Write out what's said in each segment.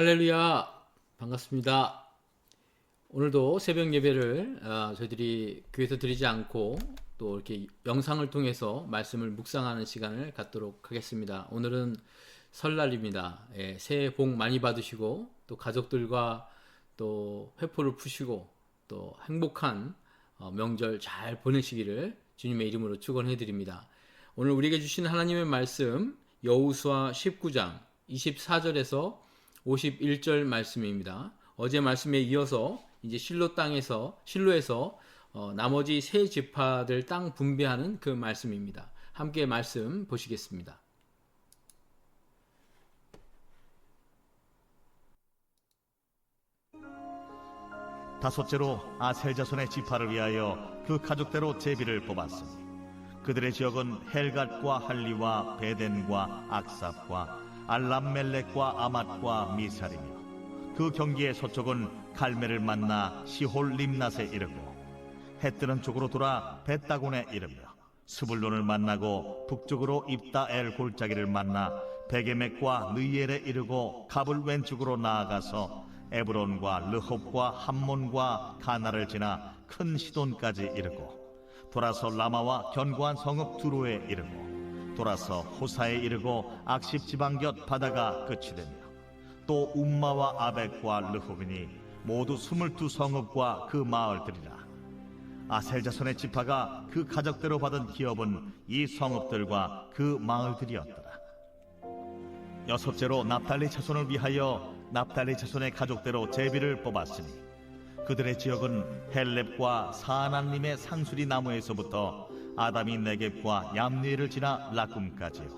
할렐루야 반갑습니다. 오늘도 새벽 예배를 아, 저희들이 교회에서 드리지 않고 또 이렇게 영상을 통해서 말씀을 묵상하는 시간을 갖도록 하겠습니다. 오늘은 설날입니다. 예, 새해 복 많이 받으시고 또 가족들과 또 회포를 푸시고 또 행복한 어, 명절 잘 보내시기를 주님의 이름으로 축원해 드립니다. 오늘 우리에게 주신 하나님의 말씀 여우수아 19장 24절에서 51절 말씀입니다. 어제 말씀에 이어서 이제 실로 땅에서 실로에서 어, 나머지 세 지파들 땅 분배하는 그 말씀입니다. 함께 말씀 보시겠습니다. 다섯째로 아셀 자손의 지파를 위하여 그 가족대로 제비를 뽑았으니 그들의 지역은 헬갓과 할리와 베덴과 악삽과 알람멜렉과 아맛과 미살이며 그 경기의 서쪽은 갈멜을 만나 시홀 림낫에 이르고 해 뜨는 쪽으로 돌아 벳다곤에 이르며 스불론을 만나고 북쪽으로 입다엘 골짜기를 만나 베게맥과 느이엘에 이르고 갑을 왼쪽으로 나아가서 에브론과 르홉과 함몬과 가나를 지나 큰 시돈까지 이르고 돌아서 라마와 견고한 성읍 두로에 이르고 돌아서 호사에 이르고 악십 지방 곁 바다가 끝이 되며 또 움마와 아벡과 르홉이니 모두 스물두 성읍과 그 마을들이라. 아셀 자손의 지파가 그 가족대로 받은 기업은 이 성읍들과 그 마을들이었더라. 여섯째로 납달리 자손을 위하여 납달리 자손의 가족대로 제비를 뽑았으니 그들의 지역은 헬렙과 사하나님의 상수리 나무에서부터 아담이 네겝과 얌리를 지나 라꿈까지요.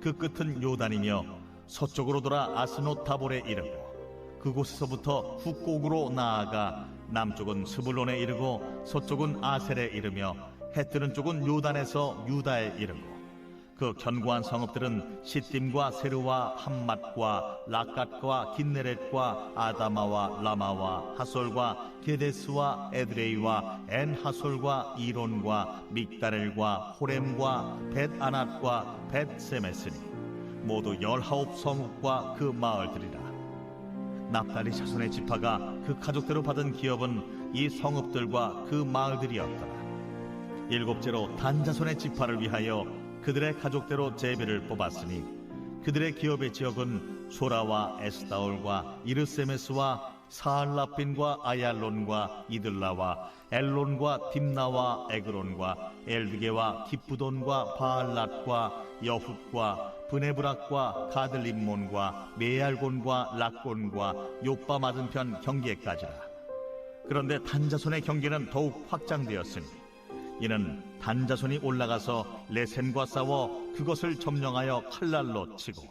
그 끝은 요단이며 서쪽으로 돌아 아스노 타볼에 이르고 그곳에서부터 북곡으로 나아가 남쪽은 스불론에 이르고 서쪽은 아셀에 이르며 해 뜨는 쪽은 요단에서 유다에 이르고 그 견고한 성읍들은 시딤과 세르와 함맛과 라갓과 긴네렛과 아다마와 라마와 하솔과 게데스와 에드레이와 엔하솔과 이론과 믹다렐과 호렘과 벳아낫과 벳세메스니 모두 열하홉 성읍과 그 마을들이라. 납달리 자손의 지파가 그 가족대로 받은 기업은 이 성읍들과 그 마을들이었더라. 일곱째로 단 자손의 지파를 위하여 그들의 가족대로 제비를 뽑았으니 그들의 기업의 지역은 소라와 에스다올과 이르세메스와 사알라핀과 아얄론과 이들라와 엘론과 딥나와 에그론과 엘드게와 기쁘돈과 바알랏과 여훗과 브네브락과 가들림몬과 메알곤과 락곤과 요빠 맞은편 경계까지라. 그런데 단자손의 경계는 더욱 확장되었으니 이는 단자손이 올라가서 레센과 싸워 그것을 점령하여 칼날로 치고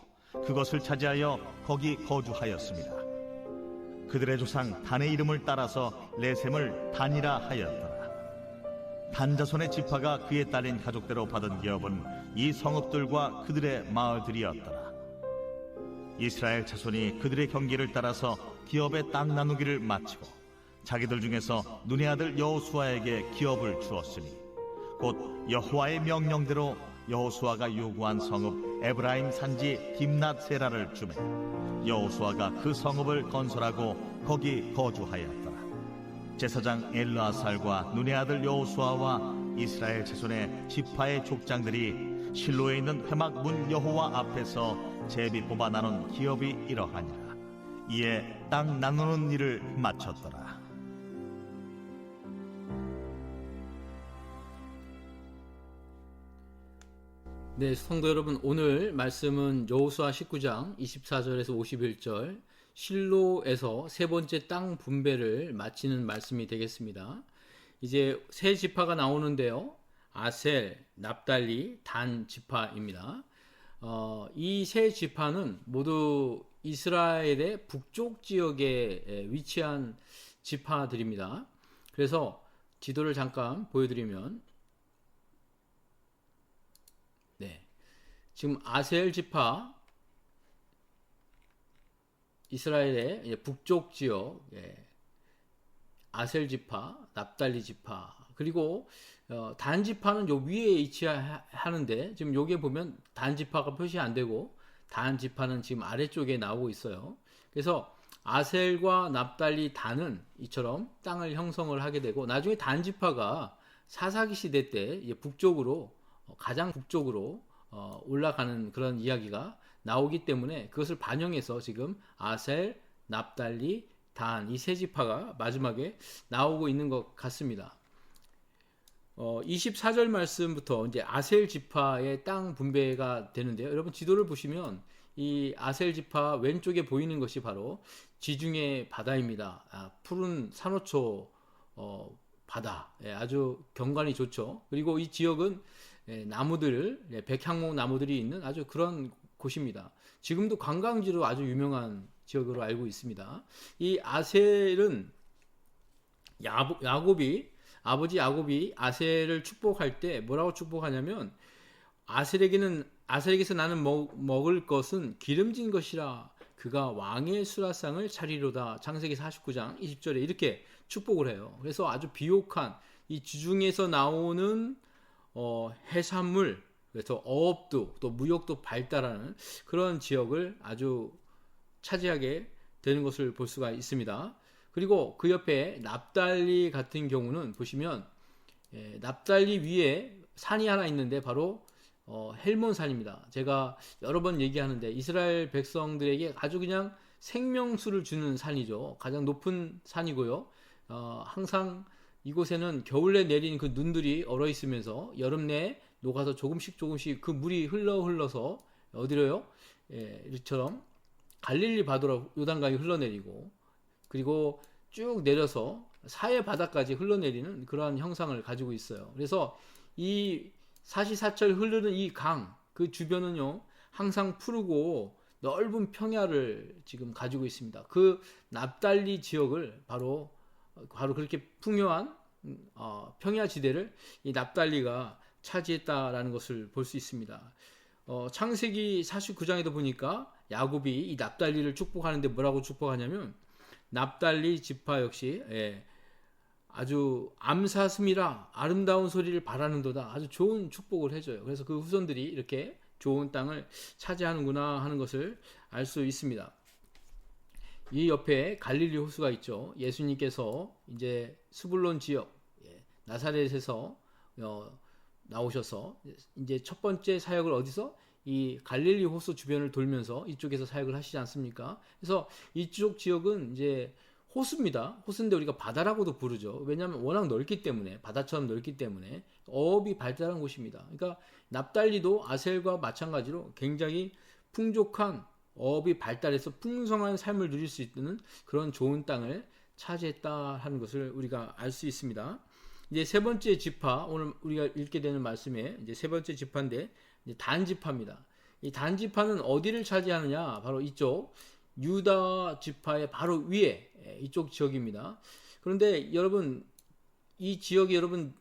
그것을 차지하여 거기 거주하였습니다. 그들의 조상 단의 이름을 따라서 레셈을 단이라 하였더라. 단자손의 지파가 그에 딸린 가족대로 받은 기업은 이 성읍들과 그들의 마을들이었더라. 이스라엘 자손이 그들의 경기를 따라서 기업의 땅 나누기를 마치고 자기들 중에서 눈의 아들 여호수아에게 기업을 주었으니 곧 여호와의 명령대로 여호수아가 요구한 성읍 에브라임 산지 딥낫 세라를 주매 여호수아가 그 성읍을 건설하고 거기 거주하였더라. 제사장 엘르아살과 눈의 아들 여호수아와 이스라엘 자손의 지파의 족장들이 실로에 있는 회막 문 여호와 앞에서 제비 뽑아 나눈 기업이 이러하니라. 이에 땅 나누는 일을 마쳤더라 네, 성도 여러분, 오늘 말씀은 여호수아 19장 24절에서 51절 실로에서 세 번째 땅 분배를 마치는 말씀이 되겠습니다. 이제 세 지파가 나오는데요. 아셀, 납달리, 단 지파입니다. 어, 이 세 지파는 모두 이스라엘의 북쪽 지역에 위치한 지파들입니다. 그래서 지도를 잠깐 보여드리면 네. 지금 아셀 지파 이스라엘의 북쪽 지역 예. 아셀 지파, 납달리 지파 그리고 어, 단 지파는 요 위에 위치하는데 지금 여기에 보면 단 지파가 표시 안 되고 단 지파는 지금 아래쪽에 나오고 있어요. 그래서 아셀과 납달리 단은 이처럼 땅을 형성을 하게 되고 나중에 단 지파가 사사기 시대 때 북쪽으로 어, 가장 북쪽으로 어, 올라가는 그런 이야기가 나오기 때문에 그것을 반영해서 지금 아셀, 납달리, 단 이 세 지파가 마지막에 나오고 있는 것 같습니다. 어, 24절 말씀부터 이제 아셀 지파의 땅 분배가 되는데요. 여러분 지도를 보시면 이 아셀 지파 왼쪽에 보이는 것이 바로 지중해 바다입니다. 아, 푸른 산호초 어, 바다 예, 아주 경관이 좋죠. 그리고 이 지역은 예, 나무들 예, 백향목 나무들이 있는 아주 그런 곳입니다. 지금도 관광지로 아주 유명한 지역으로 알고 있습니다. 이 아셀은 야보, 야곱이 아버지 야곱이 아셀을 축복할 때 뭐라고 축복하냐면 아셀에게는 아셀에게서 나는 먹, 먹을 것은 기름진 것이라 그가 왕의 수라상을 차리로다 창세기 49장 20절에 이렇게 축복을 해요. 그래서 아주 비옥한 이 지중에서 나오는 어, 해산물 그래서 어업도 또 무역도 발달하는 그런 지역을 아주 차지하게 되는 것을 볼 수가 있습니다. 그리고 그 옆에 납달리 같은 경우는 보시면 예, 납달리 위에 산이 하나 있는데 바로 어, 헬몬 산입니다. 제가 여러 번 얘기하는데 이스라엘 백성들에게 아주 그냥 생명수를 주는 산이죠. 가장 높은 산이고요. 어, 항상 이곳에는 겨울에 내린 그 눈들이 얼어 있으면서 여름 내에 녹아서 조금씩 조금씩 그 물이 흘러 흘러서 어디로요? 예, 이처럼 갈릴리 바다로 요단강이 흘러내리고 그리고 쭉 내려서 사해 바다까지 흘러내리는 그러한 형상을 가지고 있어요. 그래서 이 사시사철 흐르는 이 강, 그 주변은요, 항상 푸르고 넓은 평야를 지금 가지고 있습니다. 그 납달리 지역을 바로, 바로 그렇게 풍요한 어, 평야 지대를 이 납달리가 차지했다라는 것을 볼 수 있습니다. 어, 창세기 49장에도 보니까 야곱이 이 납달리를 축복하는데 뭐라고 축복하냐면 납달리 지파 역시 예, 아주 암사슴이라 아름다운 소리를 바라는도다 아주 좋은 축복을 해줘요. 그래서 그 후손들이 이렇게 좋은 땅을 차지하는구나 하는 것을 알 수 있습니다. 이 옆에 갈릴리 호수가 있죠. 예수님께서 이제 수불론 지역 예, 나사렛에서 어, 나오셔서 이제 첫 번째 사역을 어디서 이 갈릴리 호수 주변을 돌면서 이쪽에서 사역을 하시지 않습니까? 그래서 이쪽 지역은 이제 호수입니다. 호수인데 우리가 바다라고도 부르죠. 왜냐하면 워낙 넓기 때문에 바다처럼 넓기 때문에 어업이 발달한 곳입니다. 그러니까 납달리도 아셀과 마찬가지로 굉장히 풍족한 어 업이 발달해서 풍성한 삶을 누릴 수 있는 그런 좋은 땅을 차지했다 하는 것을 우리가 알 수 있습니다. 이제 세 번째 지파 오늘 우리가 읽게 되는 말씀에 이제 세 번째 지파인데 단 지파입니다. 이 단 지파는 어디를 차지하느냐? 바로 이쪽 유다 지파의 바로 위에 예, 이쪽 지역입니다. 그런데 여러분 이 지역이 여러분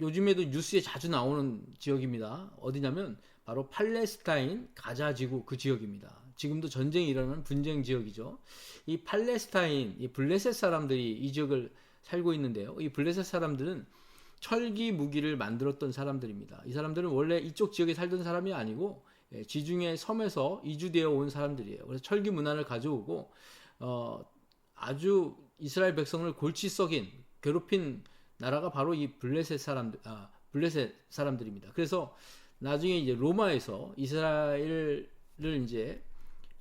요즘에도 뉴스에 자주 나오는 지역입니다. 어디냐면 바로 팔레스타인 가자 지구 그 지역입니다. 지금도 전쟁이 일어나는 분쟁 지역이죠. 이 팔레스타인 이 블레셋 사람들이 이 지역을 살고 있는데요. 이 블레셋 사람들은 철기 무기를 만들었던 사람들입니다. 이 사람들은 원래 이쪽 지역에 살던 사람이 아니고 예, 지중해 섬에서 이주되어 온 사람들이에요. 그래서 철기 문화를 가져오고 어, 아주 이스라엘 백성을 골치 썩인 괴롭힌 나라가 바로 이 블레셋 사람들 아, 블레셋 사람들입니다. 그래서 나중에 이제 로마에서 이스라엘을 이제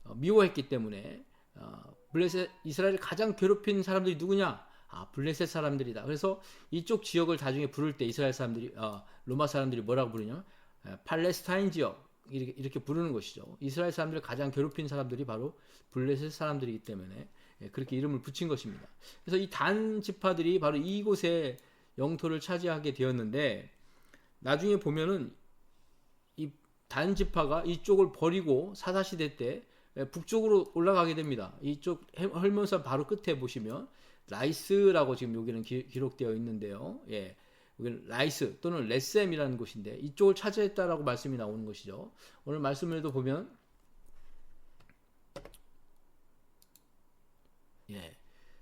어, 미워했기 때문에 어, 블레셋 이스라엘을 가장 괴롭힌 사람들이 누구냐? 아 블레셋 사람들이다. 그래서 이쪽 지역을 나중에 부를 때 이스라엘 사람들이 어, 로마 사람들이 뭐라고 부르냐? 에, 팔레스타인 지역 이렇게, 이렇게 부르는 것이죠. 이스라엘 사람들을 가장 괴롭힌 사람들이 바로 블레셋 사람들이기 때문에 예, 그렇게 이름을 붙인 것입니다. 그래서 이 단 지파들이 바로 이곳에 영토를 차지하게 되었는데 나중에 보면은 이 단 지파가 이쪽을 버리고 사사 시대 때 예, 북쪽으로 올라가게 됩니다. 이쪽 헐몬산 바로 끝에 보시면 라이스라고 지금 여기는 기, 록되어 있는데요. 예. 여기는 라이스 또는 레셈이라는 곳인데 이쪽을 차지했다라고 말씀이 나오는 것이죠. 오늘 말씀을도 보면 예.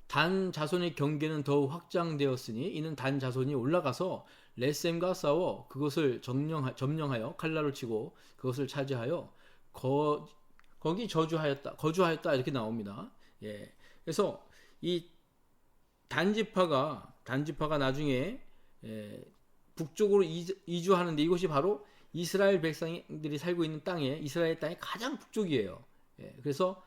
단 자손의 경계는 더욱 확장되었으니 이는 단 자손이 올라가서 레셈과 싸워 그것을 점령하, 점령하여 칼라로 치고 그것을 차지하여 거, 거기 저주하였다 거주하였다 이렇게 나옵니다. 예. 그래서 이 단지파가 단지파가 나중에 예, 북쪽으로 이주, 이주 하는데 이곳이 바로 이스라엘 백성들이 살고 있는 땅에 이스라엘 땅의 가장 북쪽이에요. 예, 그래서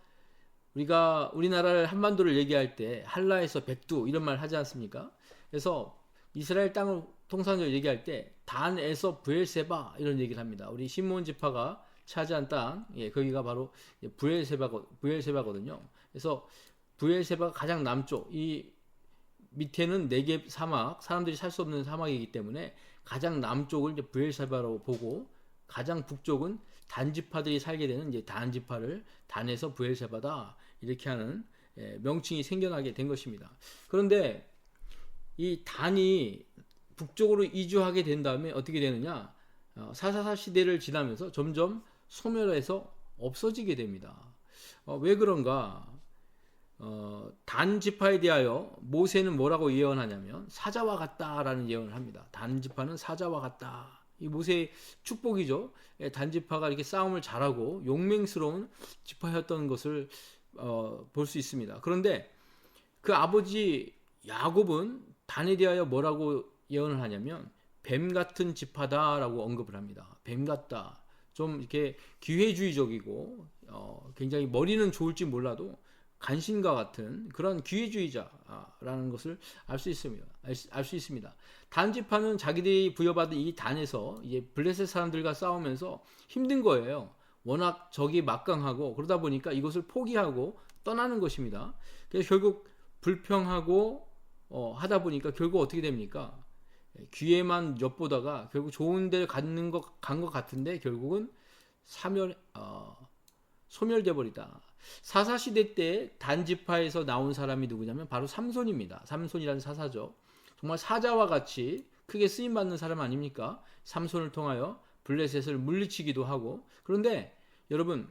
우리가 우리나라를 한반도를 얘기할 때 한라에서 백두 이런 말 하지 않습니까? 그래서 이스라엘 땅을 통상적으로 얘기할 때 단에서 부엘세바 이런 얘기를 합니다. 우리 시몬 지파가 차지한 땅, 예, 거기가 바로 부엘세바 부엘세바거든요. 그래서 부엘세바가 가장 남쪽, 이 밑에는 네겝 사막, 사람들이 살 수 없는 사막이기 때문에 가장 남쪽을 이제 부엘세바라고 보고 가장 북쪽은 단지파들이 살게 되는 이제 단지파를 단에서 부엘세바다 이렇게 하는 예, 명칭이 생겨나게 된 것입니다. 그런데 이 단이 북쪽으로 이주하게 된 다음에 어떻게 되느냐? 어, 사사사 시대를 지나면서 점점 소멸해서 없어지게 됩니다. 어, 왜 그런가? 어, 단 지파에 대하여 모세는 뭐라고 예언하냐면 사자와 같다라는 예언을 합니다. 단 지파는 사자와 같다. 이 모세의 축복이죠. 예, 단 지파가 이렇게 싸움을 잘하고 용맹스러운 지파였던 것을 어, 볼 수 있습니다. 그런데 그 아버지 야곱은 단에 대하여 뭐라고 예언을 하냐면 뱀 같은 지파다라고 언급을 합니다. 뱀 같다. 좀 이렇게 기회주의적이고 어, 굉장히 머리는 좋을지 몰라도 간신과 같은 그런 기회주의자라는 것을 알 수 있습니다. 알 수 있습니다. 단지파는 자기들이 부여받은 이 단에서 이제 블레셋 사람들과 싸우면서 힘든 거예요. 워낙 적이 막강하고 그러다 보니까 이것을 포기하고 떠나는 것입니다. 그래서 결국 불평하고 어, 하다 보니까 결국 어떻게 됩니까? 귀에만 엿보다가 결국 좋은 데를 갖는 것 간 것 같은데 결국은 사멸 어, 소멸돼 버리다. 사사 시대 때 단지파에서 나온 사람이 누구냐면 바로 삼손입니다. 삼손이라는 사사죠. 정말 사자와 같이 크게 쓰임 받는 사람 아닙니까? 삼손을 통하여 블레셋을 물리치기도 하고 그런데 여러분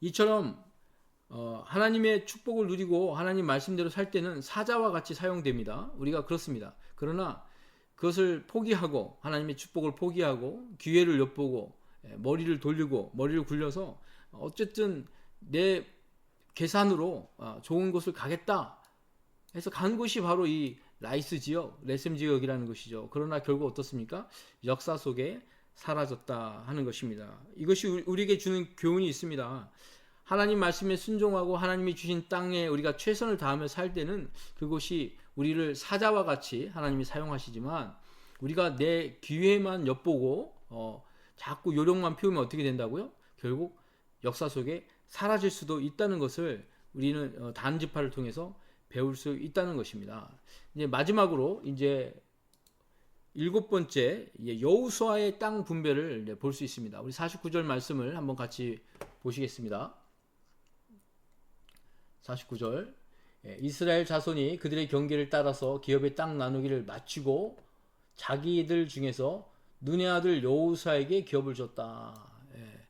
이처럼 어, 하나님의 축복을 누리고 하나님 말씀대로 살 때는 사자와 같이 사용됩니다. 우리가 그렇습니다. 그러나 그것을 포기하고 하나님의 축복을 포기하고 기회를 엿보고 예, 머리를 돌리고 머리를 굴려서 어쨌든 내 계산으로 아, 좋은 곳을 가겠다 해서 간 곳이 바로 이 라이스 지역, 레셈 지역이라는 것이죠. 그러나 결국 어떻습니까? 역사 속에 사라졌다 하는 것입니다. 이것이 우리에게 주는 교훈이 있습니다. 하나님 말씀에 순종하고 하나님이 주신 땅에 우리가 최선을 다하며 살 때는 그곳이 우리를 사자와 같이 하나님이 사용하시지만 우리가 내 기회만 엿보고 어, 자꾸 요령만 피우면 어떻게 된다고요? 결국 역사 속에 사라질 수도 있다는 것을 우리는 어, 단지파를 통해서 배울 수 있다는 것입니다. 이제 마지막으로 이제 일곱 번째 여우수아의 땅 분배를 볼 수 있습니다. 우리 49절 말씀을 한번 같이 보시겠습니다. 49절 예, 이스라엘 자손이 그들의 경계를 따라서 기업의 땅 나누기를 마치고 자기들 중에서 눈의 아들 여우사에게 기업을 줬다. 예,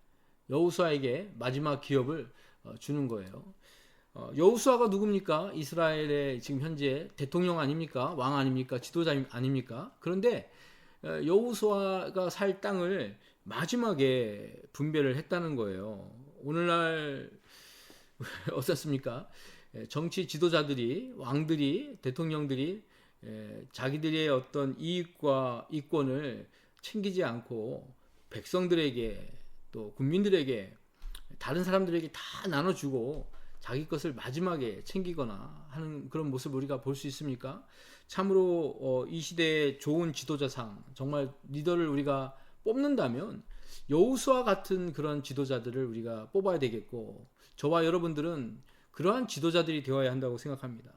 여우사에게 마지막 기업을 어, 주는 거예요. 어, 여우수아가 누굽니까? 이스라엘의 지금 현재 대통령 아닙니까? 왕 아닙니까? 지도자 아닙니까? 그런데 어, 여우수아가 살 땅을 마지막에 분배를 했다는 거예요. 오늘날 어떻습니까? 예, 정치 지도자들이 왕들이 대통령들이 예, 자기들의 어떤 이익과 이권을 챙기지 않고 백성들에게 또 국민들에게 다른 사람들에게 다 나눠주고 자기 것을 마지막에 챙기거나 하는 그런 모습을 우리가 볼 수 있습니까? 참으로 어, 이 시대의 좋은 지도자상 정말 리더를 우리가 뽑는다면 여우수와 같은 그런 지도자들을 우리가 뽑아야 되겠고 저와 여러분들은 그러한 지도자들이 되어야 한다고 생각합니다.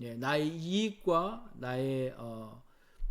예, 나의 이익과 나의 어,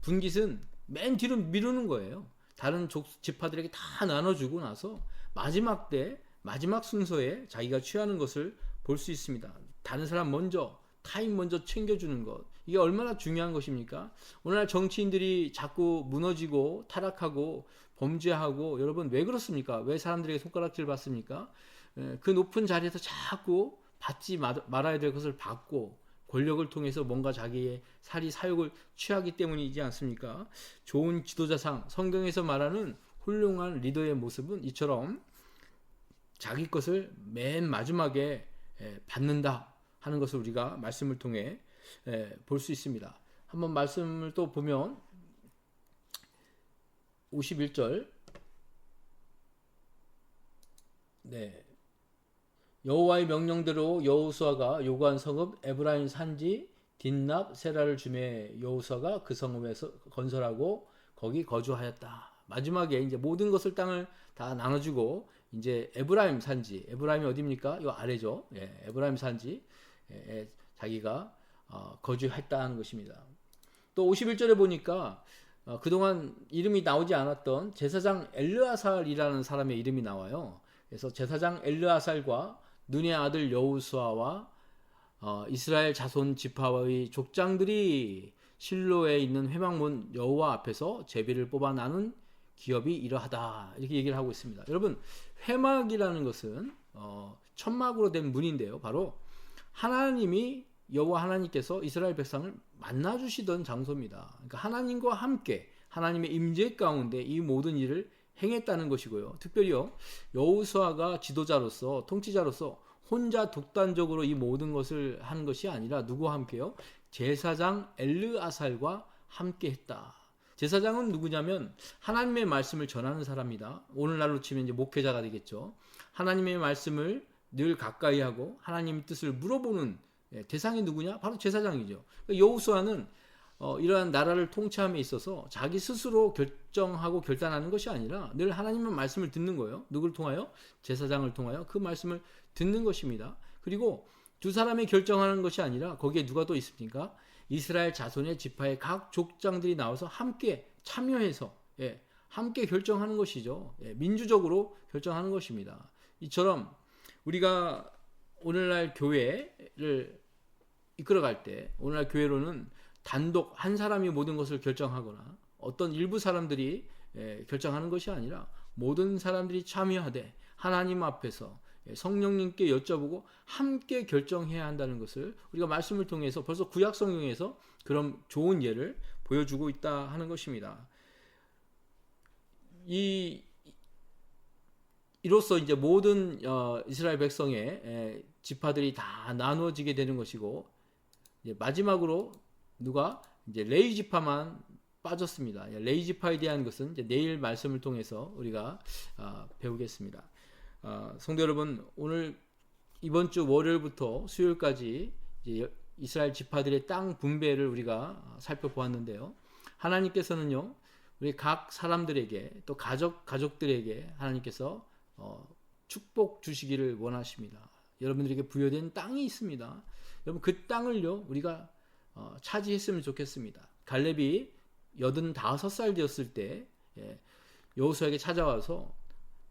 분깃은 맨 뒤로 미루는 거예요. 다른 족, 지파들에게 다 나눠주고 나서 마지막 때 마지막 순서에 자기가 취하는 것을 볼 수 있습니다. 다른 사람 먼저 타임 먼저 챙겨주는 것 이게 얼마나 중요한 것입니까? 오늘날 정치인들이 자꾸 무너지고 타락하고 범죄하고 여러분 왜 그렇습니까? 왜 사람들에게 손가락질 받습니까? 예, 그 높은 자리에서 자꾸 받지 말아야 될 것을 받고 권력을 통해서 뭔가 자기의 살이 사욕을 취하기 때문이지 않습니까? 좋은 지도자상 성경에서 말하는 훌륭한 리더의 모습은 이처럼 자기 것을 맨 마지막에 예, 받는다 하는 것을 우리가 말씀을 통해 예, 볼수 있습니다. 한번 말씀을 또 보면 51절 네. 여호와의 명령대로 여호수아가 요구한 성읍 에브라임 산지 딘납 세라를 주매 여호수아가 그 성읍에서 건설하고 거기 거주하였다. 마지막에 이제 모든 것을 땅을 다 나눠주고 이제 에브라임 산지 에브라임이 어디입니까? 요 아래죠. 예, 에브라임 산지 에 자기가 어, 거주했다는 것입니다. 또 51절에 보니까 어, 그동안 이름이 나오지 않았던 제사장 엘르아살이라는 사람의 이름이 나와요. 그래서 제사장 엘르아살과 눈의 아들 여우수아와 어, 이스라엘 자손 지파의 족장들이 실로에 있는 회막문 여호와 앞에서 제비를 뽑아 나눈 기업이 이러하다 이렇게 얘기를 하고 있습니다. 여러분 회막이라는 것은 어, 천막으로 된 문인데요. 바로 하나님이 여호와 하나님께서 이스라엘 백성을 만나 주시던 장소입니다. 그러니까 하나님과 함께 하나님의 임재 가운데 이 모든 일을 행했다는 것이고요. 특별히요. 여호수아가 지도자로서 통치자로서 혼자 독단적으로 이 모든 것을 한 것이 아니라 누구와 함께요? 제사장 엘르아살과 함께 했다. 제사장은 누구냐면 하나님의 말씀을 전하는 사람이다. 오늘날로 치면 이제 목회자가 되겠죠. 하나님의 말씀을 늘 가까이 하고 하나님의 뜻을 물어보는 예, 대상이 누구냐? 바로 제사장이죠. 그러니까 여호수아는 어, 이러한 나라를 통치함에 있어서 자기 스스로 결정하고 결단하는 것이 아니라 늘 하나님의 말씀을 듣는 거예요. 누구를 통하여? 제사장을 통하여 그 말씀을 듣는 것입니다. 그리고 두 사람이 결정하는 것이 아니라 거기에 누가 또 있습니까? 이스라엘 자손의 지파의 각 족장들이 나와서 함께 참여해서 예, 함께 결정하는 것이죠. 예, 민주적으로 결정하는 것입니다. 이처럼 우리가 오늘날 교회를 이끌어갈 때 오늘날 교회로는 단독 한 사람이 모든 것을 결정하거나 어떤 일부 사람들이 예, 결정하는 것이 아니라 모든 사람들이 참여하되 하나님 앞에서 예, 성령님께 여쭤보고 함께 결정해야 한다는 것을 우리가 말씀을 통해서 벌써 구약 성경에서 그런 좋은 예를 보여주고 있다 하는 것입니다. 이 이로써 이제 모든 어, 이스라엘 백성의 에, 지파들이 다 나누어지게 되는 것이고 이제 마지막으로 누가 이제 레이 지파만 빠졌습니다. 레이 지파에 대한 것은 내일 말씀을 통해서 우리가 어, 배우겠습니다. 어, 성도 여러분 오늘 이번 주 월요일부터 수요일까지 이스라엘 지파들의 땅 분배를 우리가 살펴보았는데요. 하나님께서는요 우리 각 사람들에게 또 가족 가족들에게 하나님께서 어, 축복 주시기를 원하십니다. 여러분들에게 부여된 땅이 있습니다. 여러분 그 땅을요 우리가 어, 차지했으면 좋겠습니다. 갈렙이 85살 되었을 때 예, 여호수아에게 찾아와서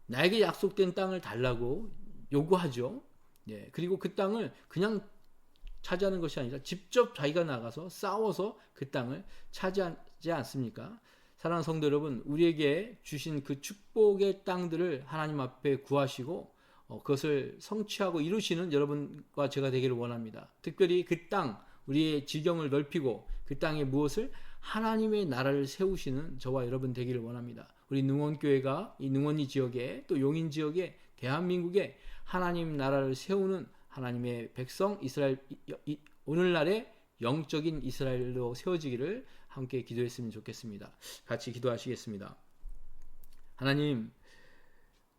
나에게 약속된 땅을 달라고 요구하죠. 예, 그리고 그 땅을 그냥 차지하는 것이 아니라 직접 자기가 나가서 싸워서 그 땅을 차지하지 않습니까? 사랑하는 성도 여러분, 우리에게 주신 그 축복의 땅들을 하나님 앞에 구하시고 어, 그것을 성취하고 이루시는 여러분과 제가 되기를 원합니다. 특별히 그 땅, 우리의 지경을 넓히고 그 땅에 무엇을 하나님의 나라를 세우시는 저와 여러분 되기를 원합니다. 우리 능원교회가 이 능원리 지역에 또 용인 지역에 대한민국에 하나님 나라를 세우는 하나님의 백성 이스라엘 오늘날의 영적인 이스라엘로 세워지기를 함께 기도했으면 좋겠습니다. 같이 기도하시겠습니다. 하나님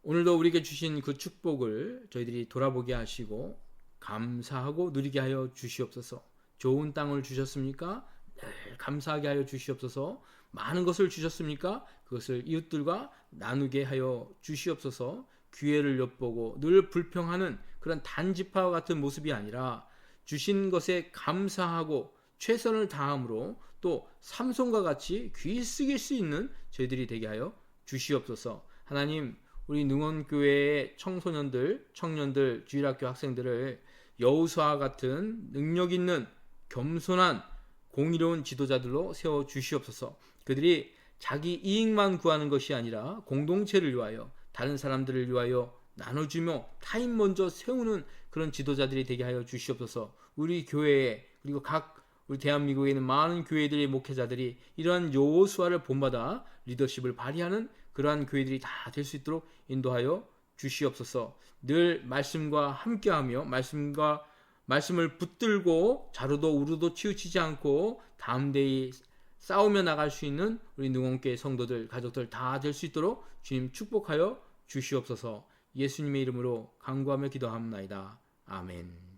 오늘도 우리에게 주신 그 축복을 저희들이 돌아보게 하시고 감사하고 누리게 하여 주시옵소서. 좋은 땅을 주셨습니까? 늘 감사하게 하여 주시옵소서. 많은 것을 주셨습니까? 그것을 이웃들과 나누게 하여 주시옵소서. 기회를 엿보고 늘 불평하는 그런 단지파와 같은 모습이 아니라 주신 것에 감사하고 최선을 다함으로 또 삼손과 같이 귀 쓰길 수 있는 저희들이 되게 하여 주시옵소서. 하나님, 우리 능원교회의 청소년들, 청년들, 주일학교 학생들을 여우수와 같은 능력 있는 겸손한 공의로운 지도자들로 세워 주시옵소서. 그들이 자기 이익만 구하는 것이 아니라 공동체를 위하여 다른 사람들을 위하여 나눠주며 타인 먼저 세우는 그런 지도자들이 되게 하여 주시옵소서. 우리 교회에 그리고 각 우리 대한민국에 있는 많은 교회들의 목회자들이 이러한 여호수아를 본받아 리더십을 발휘하는 그러한 교회들이 다 될 수 있도록 인도하여 주시옵소서. 늘 말씀과 함께하며 말씀과 말씀을 붙들고 자루도 우루도 치우치지 않고 다음 데이 싸우며 나갈 수 있는 우리 능원교회 성도들 가족들 다 될 수 있도록 주님 축복하여 주시옵소서. 예수님의 이름으로 간구하며 기도합나이다. 아멘.